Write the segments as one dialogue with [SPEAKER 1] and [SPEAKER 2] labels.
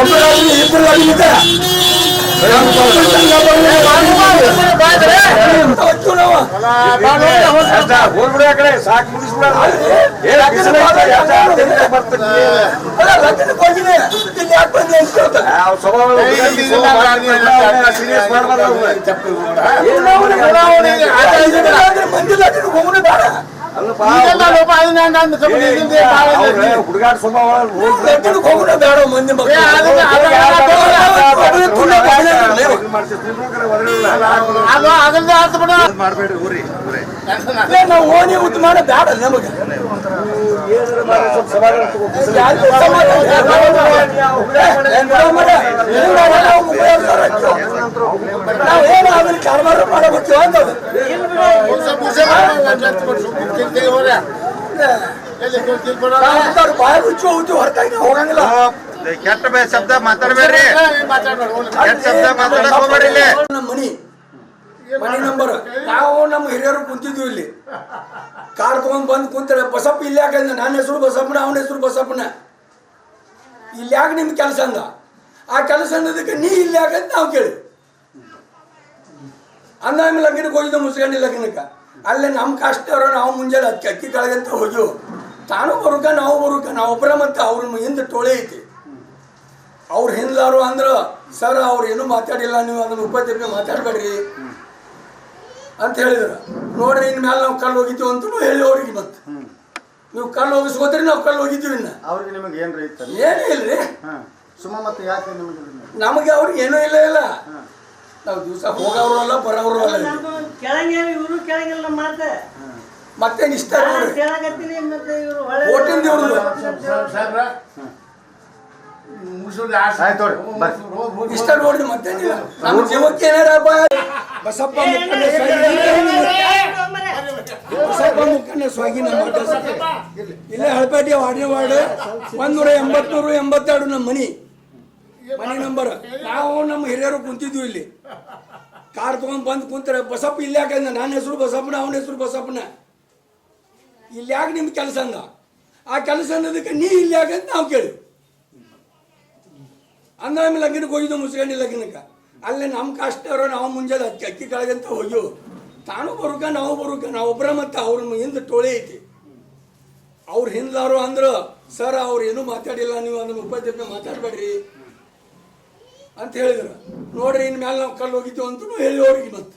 [SPEAKER 1] ಒಬ್ಬರಾಗ್ಲಿ ಇಬ್ಬರಾಗ್ಲಿ ಇದೆ. ನಮ್ಮ ಕೊಪ್ಪಳ ಸಂಘ ಬಂದ್ರೆ ಅವತ್ತು ನಾವು
[SPEAKER 2] ಹೋಗ್ಬಿಡ ಕಡೆ ಸಾಕು
[SPEAKER 1] ಇರಲಿ.
[SPEAKER 2] ಮಾಡ್ಬೇಡ್ರಿ ಊರಿ
[SPEAKER 1] ನಾವು ಓಣಿ ಉದ್ದು ಮಾಡೋ ಬೇಡ ನಮಗೆ ಯಾರಿಗೂ ಕಾರವಾರ ಮಾಡೋ ಕಾರ್ಬಾರ ಮಾಡಬೇಕು ಅಂತದು ಬಾಯಿ ಮುಚ್ಚು ಹೋಗ್ತೀವಿ ಹೊರತಾಗಿ ಹೋಗಂಗಿಲ್ಲ.
[SPEAKER 2] ಕೆಟ್ಟ ಶಬ್ದ ಮಾತಾಡ್ಬೇಡ್ರಿ. ಕೆಟ್ಟ ಶಬ್ದ ಮಾತಾಡಕ್
[SPEAKER 1] ನಮ್ಮ ಮನಿ ಮನಿ ನಂಬರ್. ನಾವು ನಮ್ಮ ಹಿರಿಯರು ಕುಂತಿದ್ವಿ ಇಲ್ಲಿ. ಕಾರ್ ತಗೊಂಡ್ ಬಂದ್ ಕುಂತಾರೆ ಬಸಪ್ಪ ಇಲ್ಲಿ ಯಾಕೆ ನನ್ನ ಹೆಸರು ಬಸಪ್ಪನ ಅವನ ಹೆಸರು ಬಸಪ್ಪನ. ಇಲ್ಲಿ ಯಾಕೆ ನಿಮ್ ಕೆಲಸ ಅಂದ? ಆ ಕೆಲಸ ಅನ್ನೋದಕ್ಕೆ ನೀ ಇಲ್ಲಿ ಯಾಕಂತ ನಾವು ಕೇಳಿ ಅಂದಾಗ ಲಗ್ನಕ್ಕೆ ಹೋಗಿದ್ದು ಮುಸ್ಕಂಡಿ ಲಗ್ನಕ್ಕೆ. ಅಲ್ಲೇ ನಮ್ಮ ಕಾಸ್ಟವ್ರ ನಾವು ಮುಂಜಾನೆ ಅಕ್ಕಿ ಅಕ್ಕಿ ಕಳೆದಂತ ಹೋಗ್ಯವು ತಾನು ಬರುಕ ನಾವು ಬರುಕ ನಾವು ಒಬ್ಬರ ಮತ್ತೆ ಅವ್ರ ಹಿಂದೆ ಟೋಳೆ ಐತಿ. ಅವ್ರು ಹಿಂದಾರು ಅಂದ್ರ ಸರ್ ಅವ್ರು ಏನೂ ಮಾತಾಡಿಲ್ಲ ನೀವು ಅದನ್ನ ಉಪದ್ರವ ಮಾತಾಡಬೇಡ್ರಿ. ಅಂತ ಹೇಳಿದ್ರು. ನೋಡ್ರಿ ಇನ್ ಮೇಲೆ ನಾವು ಕಲ್ಲು ಹೋಗಿದ್ದೀವಿ ಅಂತ ಹೇಳಿ ಅವ್ರಿಗೆ ಮತ್ತೆ ನೀವು ಕಲ್ಲು ಹೋಗಿಸ್ಕೋದ್ರಿ ನಾವು ಕಲ್ಲು ಹೋಗಿದ್ದೀವಿ ಇನ್ನ.
[SPEAKER 3] ಅವ್ರಿಗೆ ನಿಮಗೆ ಏನು
[SPEAKER 1] ಇಲ್ರಿ?
[SPEAKER 3] ಸುಮ್ಮ ಮತ್ತೆ ಯಾಕೆ ನಿಮಗೆ
[SPEAKER 1] ನಮಗೆ ಅವ್ರಿಗೆ ಏನೂ ಇಲ್ಲ ಇಲ್ಲ. ನಾವು ದಿವಸ ಹೋಗೋರು ಅಲ್ಲ ಬರೋರು ಅಲ್ಲ.
[SPEAKER 4] ಕೆಳಗೆ ಇವರು ಕೆಳಗಿಲ್ಲ ಮಾತ
[SPEAKER 1] ಮತ್ತೇನು ಇಷ್ಟ
[SPEAKER 4] ಕೇಳಕತ್ತೀನಿ ಮತ್ತೆ ಇವರು
[SPEAKER 3] ಬರ್ರಿ
[SPEAKER 1] ಇಷ್ಟ ಮತ್ತೇನಿಲ್ಲ ನಮ್ಮ ಜೀವಕ್ಕೆ ಏನಾರ ಬಸಪ್ಪ ಮುಖಂಡ ಬಸಪ್ಪ ಮುಖಂಡ ಸ್ವಾಗಿ ನಮ್ಮ ಇಲ್ಲೇ ಹಳಪೇಟೆ ವಾರ್ಡ್ನೇ ವಾರ್ಡ್ ಒಂದೂರ ಎಂಬತ್ತೂರು ಎಂಬತ್ತೆರಡು ನಮ್ಮ ಮನಿ ಮನಿ ನಂಬರ್. ನಾವು ನಮ್ಮ ಹಿರಿಯರು ಕುಂತಿದ್ವಿ ಇಲ್ಲಿ. ಕಾರ್ ತಗೊಂಡ್ ಬಂದು ಕುಂತಾರೆ ಬಸಪ್ಪ ಇಲ್ಲಿ ಯಾಕಂದ್ರೆ ನನ್ನ ಹೆಸರು ಬಸಪ್ಪನ, ಅವನ ಹೆಸರು ಬಸಪ್ಪನ. ಇಲ್ಲಿ ಯಾಕೆ ನಿಮ್ ಕೆಲಸ ಅಂದ? ಆ ಕೆಲಸ ಅನ್ನೋದಕ್ಕೆ ನೀ ಇಲ್ಲಿ ಯಾಕಂತ ನಾವು ಕೇಳಿ ಅಂದಾಗ ಲಗ್ನಕ್ಕೆ ಹೋಗಿದ್ದು ಮುಸ್ಕಂಡಿ ಲಗ್ನಕ್ಕೆ. ಅಲ್ಲೇ ನಮ್ಮ ಕಾಸ್ಟವ್ರ ನಾವು ಮುಂಜಾನೆ ಅಕ್ಕಿ ಅಕ್ಕಿ ಕೆಳಗಂತ ಹೋಗ್ಯವು ತಾನು ಬರುಕ, ನಾವು ಬರುಕ, ನಾವು ಒಬ್ಬರ ಮತ್ತೆ ಅವ್ರ ಹಿಂದೆ ಟೋಳಿ ಐತಿ. ಅವ್ರ ಹಿಂದಾರು ಅಂದ್ರ, ಸರ್, ಅವ್ರು ಏನೂ ಮಾತಾಡಿಲ್ಲ, ನೀವು ಅದನ್ನ ಉಪಾಧ್ಯಕ್ಷ ಮಾತಾಡಬೇಡ್ರಿ. ಅಂತ ಹೇಳಿದ್ರು. ನೋಡ್ರಿ ಇನ್ ಮೇಲೆ ನಾವು ಕಲ್ಲು ಹೋಗಿದ್ದೀವಿ ಅಂತ ಹೇಳಿ ಅವ್ರಿಗೆ ಮತ್ತೆ.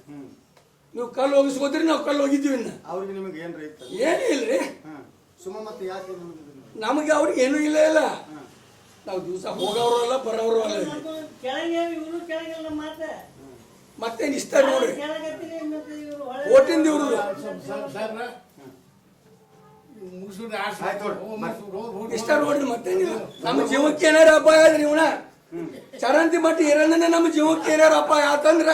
[SPEAKER 1] ನೀವು ಕಲ್ಲು ಹೋಗಿಸ್ಕೋದ್ರಿ ನಾವು ಕಲ್ಲು ಹೋಗಿದ್ದೀವಿ ಇನ್ನ.
[SPEAKER 3] ಅವ್ರಿಗೆ ನಿಮಗೆ ಏನು ರೈತ?
[SPEAKER 1] ಏನೂ ಇಲ್ರಿ.
[SPEAKER 3] ಸುಮ್ಮ ಮತ್ತೆ ಯಾಕೆ ನಮಗೆ
[SPEAKER 1] ಅವ್ರಿಗೆ ಏನೂ ಇಲ್ಲ ಇಲ್ಲ. ನಾವು ದಿವಸ ಹೋಗೋರು ಅಲ್ಲ ಬರೋರು ಅಲ್ಲ ಮತ್ತೇನು ಇಷ್ಟ ನೋಡ್ರಿ. ಓಟಿಂದ
[SPEAKER 3] ಇವರು.
[SPEAKER 1] ಇಷ್ಟ ನೋಡ್ರಿ ಮತ್ತೆ ನಮ್ಮ ಜೀವಕ್ಕೆ ಏನಾರ ಅಪಾಯ ಆದ್ರಿ ಇವನ. ಚರಂತಿ ಮಟ್ಟ ಇರೋದನ್ನ ನಮ್ಮ ಜೀವಕ್ಕೆ
[SPEAKER 3] ಕಾರಣ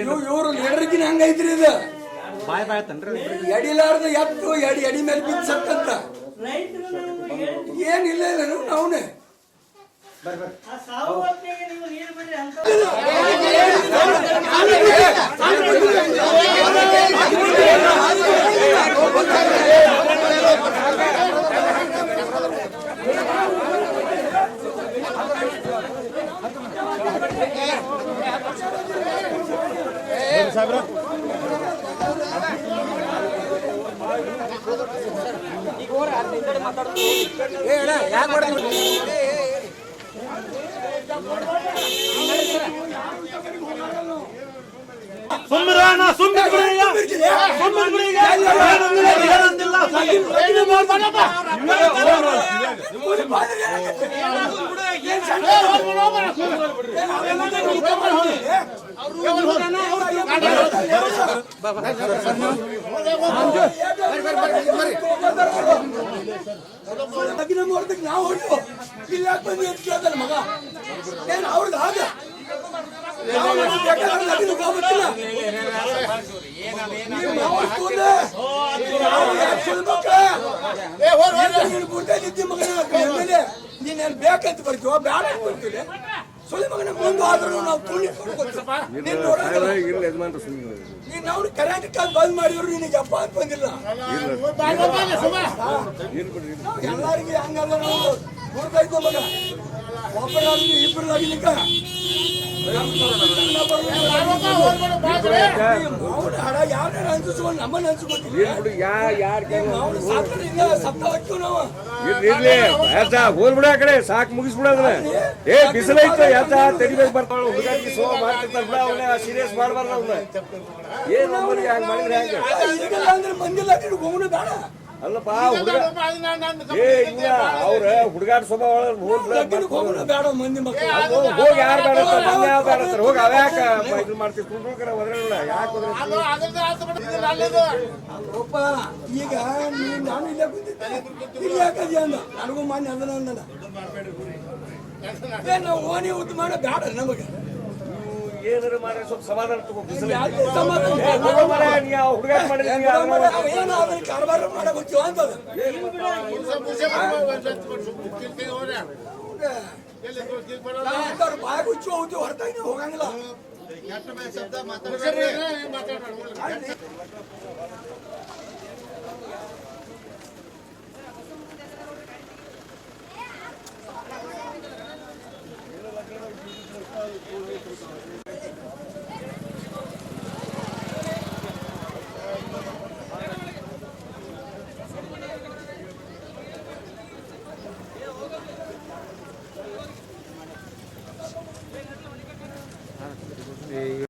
[SPEAKER 1] ಇವ್ ಇವ್ರು ಲೀಡರ್ಗಿನ ಹಂಗೈತ್ರಿ ಇದು ಎಡಿಲಾರ್ದ ಎತ್ತು ಎಡಿ ಎಡಿ ಮೇಲೆ ಬಿದ್ದು ಸತ್ತಂತ ಏನಿಲ್ಲ ಇಲ್ಲ ನಾವು ಅವನೇ
[SPEAKER 4] ಆ ಸಾವು ಅಂತ
[SPEAKER 5] ಸುಮ್ಮನೆ
[SPEAKER 1] ನಾವು ಹೊಟ್ಟು ಇಲ್ಲಿ ಯಾಕೆ ಬಂದಿ ಅಂತ ಕೇಳ್ತಾನೆ ಮಗ. ಏನು ಅವ್ರದ್ದು ಹಾಗ? ನೀನು ಬೇಕಂತ ಬರ್ತೀವ ಬೇಡ ಅಂತ ಬರ್ತೀವಿ ಸುಳಿ ಮಗನ ಮುಂದೆ ಆದ್ರೂ ನಾವು ತುಳಿ ನೀನ್ ಕರೆಂಟ್ ಕಾಲ್ ಬಂದ್ ಮಾಡಿದ್ರು ನಿನಗೆ ಅಪ್ಪ ಅಂತ ಬಂದಿಲ್ಲ ಎಲ್ಲರಿಗೆ ಹಂಗಲ್ಲ ನಾವು ನೋಡ್ಬೇಕು ಮಗ
[SPEAKER 6] ಹೋಲ್ಬಿಡ ಕಡೆ ಸಾಕ್ ಮುಗಿಸ್ಬಿಡ ಏ ಬಿಸಿಲ ಐತ ಯಾಚ ತೆಗಿಬೇಕು ಬರ್ತಾಳು ಹುಡುಗಿ ಸೋ ಮಾಡ್ತಿರ್ತಾರ ಬಿಡ ಸೀರಿಯಸ್ ಮಾಡ್ಬಾರ್ದ ಏನ್ ಮಾಡಿದ್ರೆ
[SPEAKER 1] ಹೋಗುಣ ಬೇಡ
[SPEAKER 6] ಅಲ್ಲಪ್ಪ ಹುಡುಗ ಏ ಇಲ್ಲ ಅವ್ರ ಹುಡುಗಾಟ ಸ್ವಭಾವ
[SPEAKER 1] ಬೇಡ ಮಂದಿ ಮಕ್ಕಳು
[SPEAKER 6] ಹೋಗಿ ಯಾರು ಬೇಡ ಯಾರು ಬೇಡ ಹೋಗಿ ಅವ್ಯಾಕ ಇದು ಮಾಡ್ತೀವಿ ಒದ್ರಲ್ಲ ಯಾಕೆ
[SPEAKER 1] ಈಗ ನೀನು ನಾನು ಇಲ್ಲೇ ಕುಂತಿದ್ದೆ. ಇಲ್ಲಿ ಯಾಕದಿ ಅಂದ ನನಗೂ ಮಾನ್ಯ ಅದನ ಅಂದನ ಏ ನಾವು ಓಣಿ ಉದ್ದು ಮಾಡ ಬೇಡ ನಮಗೆ.
[SPEAKER 6] ಏನಾರ ಮಾಡಿ ಸ್ವಲ್ಪ ಸಮಾಧಾನ ತಗೋ ಬಿಸಿಲ ನೀ ಆ ಅದನ್ನ
[SPEAKER 1] ಕಾರ್ಬಾರ ಅಂತದ? ಅಂತವ್ರು ಬಾಯಾಗ ಹುಚ್ಚು ಹೋಗ್ತೀವಿ ಹೊರತಾಗಿ ಹೋಗಂಗಿಲ್ಲ.
[SPEAKER 3] ಮಾತಾಡ್ಬೇಡ್ರಿ.